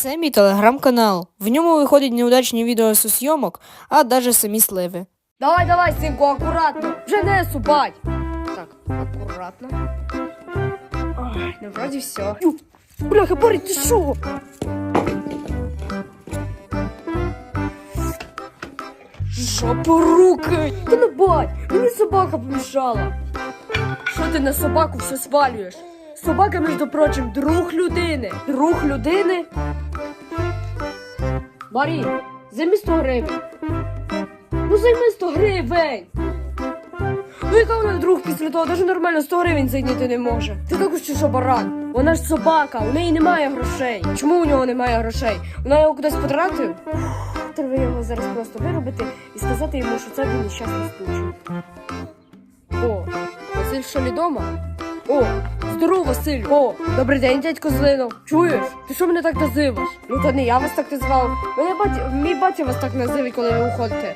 Це мій телеграм-канал. В ньому виходять неудачні відео з зйомок, а навіть самі сливи. Давай, давай, синку, акуратно. Вже не субать. Так, акуратно. Ой, ну вроді все. Ю, Бляха, Боря, ти що? Жопоруки! Ти не бать, мені собака помішала. Що ти на собаку все свалюєш? Собака, між прочим, друг людини. Друг людини? Марі, займи 100 гривень. Ну займи 100 гривень. Ну яка вона друг після того, навіть нормально 100 гривень зайняти не може. Ти також що баран? Вона ж собака, у неї немає грошей. Чому у нього немає грошей? Вона його кудись потратив? Треба його зараз просто виробити і сказати йому, що це був нещасний случай. О, Василь що дома? О, здорово, Василь! О, добрий день, дядько Злино. Чуєш? Ти що мене так називаш? Ну то не я вас так назвав. Мене батя, мій батя вас так називає, коли ви уходите.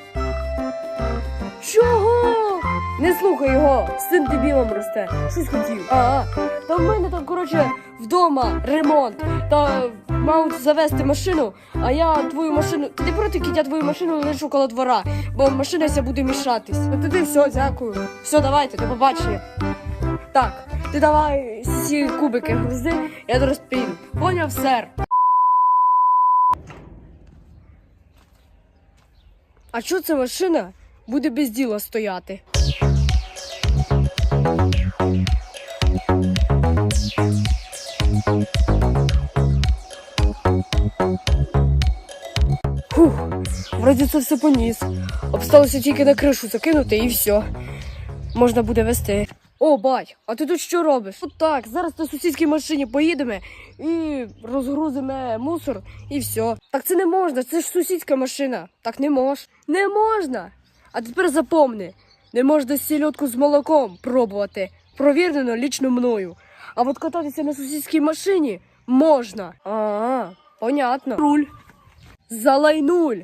Чого? Не слухай його, син дебілом росте. Щось хотів. А, та в мене там, коротше, вдома ремонт. Та мав завести машину, а я твою машину. Ти не проти, я твою машину лишу коло двора, бо машина ся буде мішатись. Ну тоді все, дякую. Все, давайте, до побачення. Так, ти давай всі кубики грузи, я зараз піду. Поняв, сер. А що це машина буде без діла стояти? Фух, вроді це все поніс. Обсталося тільки на кришу закинути і все. Можна буде вести. О, бать, а ти тут що робиш? От так, зараз на сусідській машині поїдемо і розгрузимо мусор і все. Так це не можна, це ж сусідська машина. Так не мож. Не можна. А тепер запомни, не можна сільотку з молоком пробувати. Провірено лічно мною. А от кататися на сусідській машині можна. А, понятно. Руль. Залайнуль.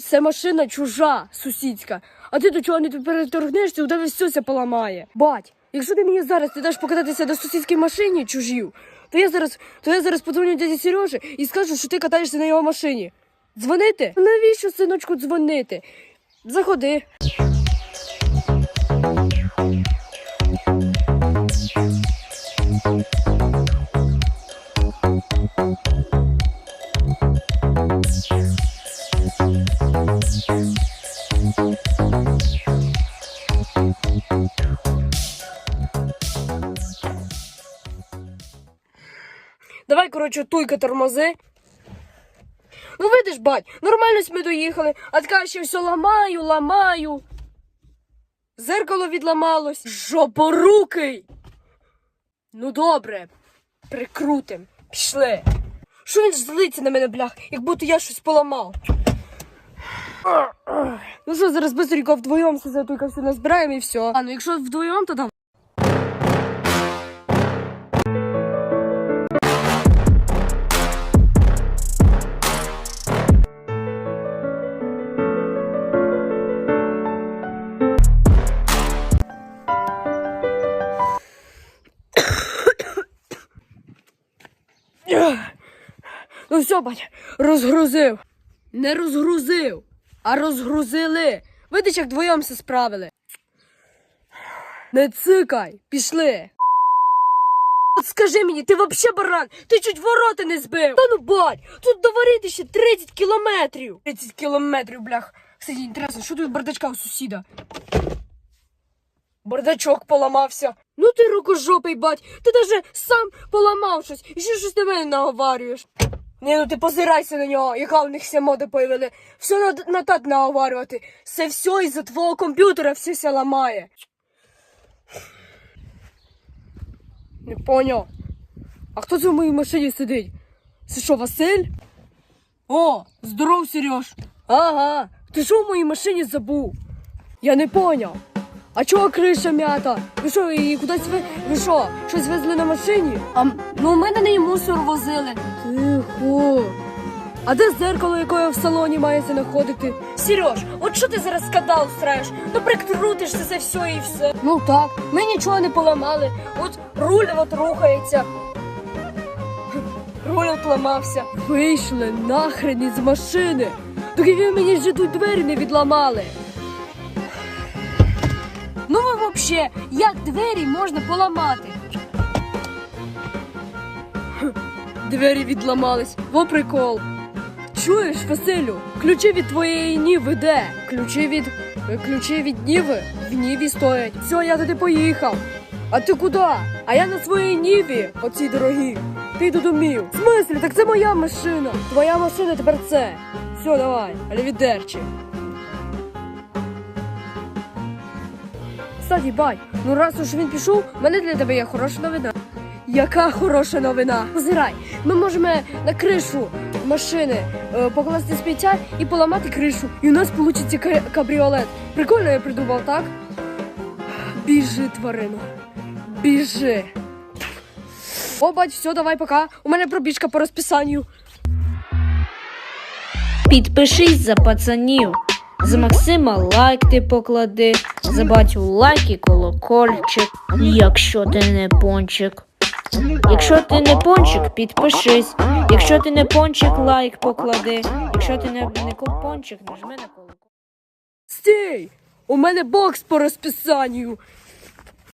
Це машина чужа, сусідська. А ти до чого не переторгнешся, у тебе все це поламає. Бать, якщо ти мені зараз не даш покататися на сусідській машині чужів, то я зараз, то я зараз подзвоню дяді Сережі і скажу, що ти катаєшся на його машині. Дзвонити? Навіщо, синочку, дзвонити? Заходи. Давай, коротше, туйка тормози. Ну, видиш, бать, нормально ми доїхали, а така ще все ламаю, ламаю. Зеркало відламалось. Жопорукий. Ну добре, прикрутим. Пішли. Що він злиться на мене, блях, як будто я щось поламав. Ну що, зараз быстренько вдвоєм все туйка все назбираємо і все. А ну якщо вдвоєм, то там. Ну все, бать, розгрузив. Не розгрузив, а розгрузили. Видиш, як вдвоєм все справили. Не цикай, пішли. От скажи мені, ти вообще баран, ти чуть ворота не збив. Та ну бать, тут до Варити ще 30 кілометрів. 30 кілометрів, блях. Кстати, інтересно, що тут бардачка у сусіда? Бардачок поламався. Ну ти рукожопий, бать, ти даже сам поламав щось і ще щось на мене наговарюєш. Ні, ну ти позирайся на нього, яка у них вся мода появили. Все на, на так наговарювати. Це все із-за твого комп'ютера все ся ламає. Не поняв. А хто це в моїй машині сидить? Це що, Василь? О, здоров, Сереж. Ага, ти що в моїй машині забув? Я не поняв. А чого криша м'ята? Ви що, її кудись ви. Ви що, щось везли на машині? А ну ми на неї мусор возили. Тихо. А де зеркало, яке в салоні має знаходити? Сереж, от що ти зараз скандал страєш? Ну прикрутишся це все і все. Ну так, ми нічого не поламали. От руль от рухається. ролик ламався. Вийшли нахрен із машини. Доки ви мені вже тут двері не відламали. Ну ви взагалі, як двері можна поламати? Двері відламались, во прикол. Чуєш, Василю, ключі від твоєї ніви де? Ключі від. Ключі від ніви в ніві стоять. Все, я туди поїхав. А ти куди? А я на своїй ніві, оцій дорогі. Ти до домів. В смислі? Так це моя машина. Твоя машина тепер це. Все, давай, алівідерчі. Кстати, бай, ну раз уж він пішов, в мене для тебе є хороша новина. Яка хороша новина? Позирай, ми можемо на кришу машини е, покласти сміття і поламати кришу. І у нас вийде кабріолет. Прикольно я придумав, так? Біжи, тварину. Біжи. О, бать, все, давай, пока. У мене пробіжка по розписанню. Підпишись за пацанів. За Максима лайк ти поклади, за батю лайк і колокольчик, якщо ти не пончик. Якщо ти не пончик, підпишись. Якщо ти не пончик, лайк поклади. Якщо ти не, не пончик, нажми на колокольчик. Стій! У мене бокс по розписанню.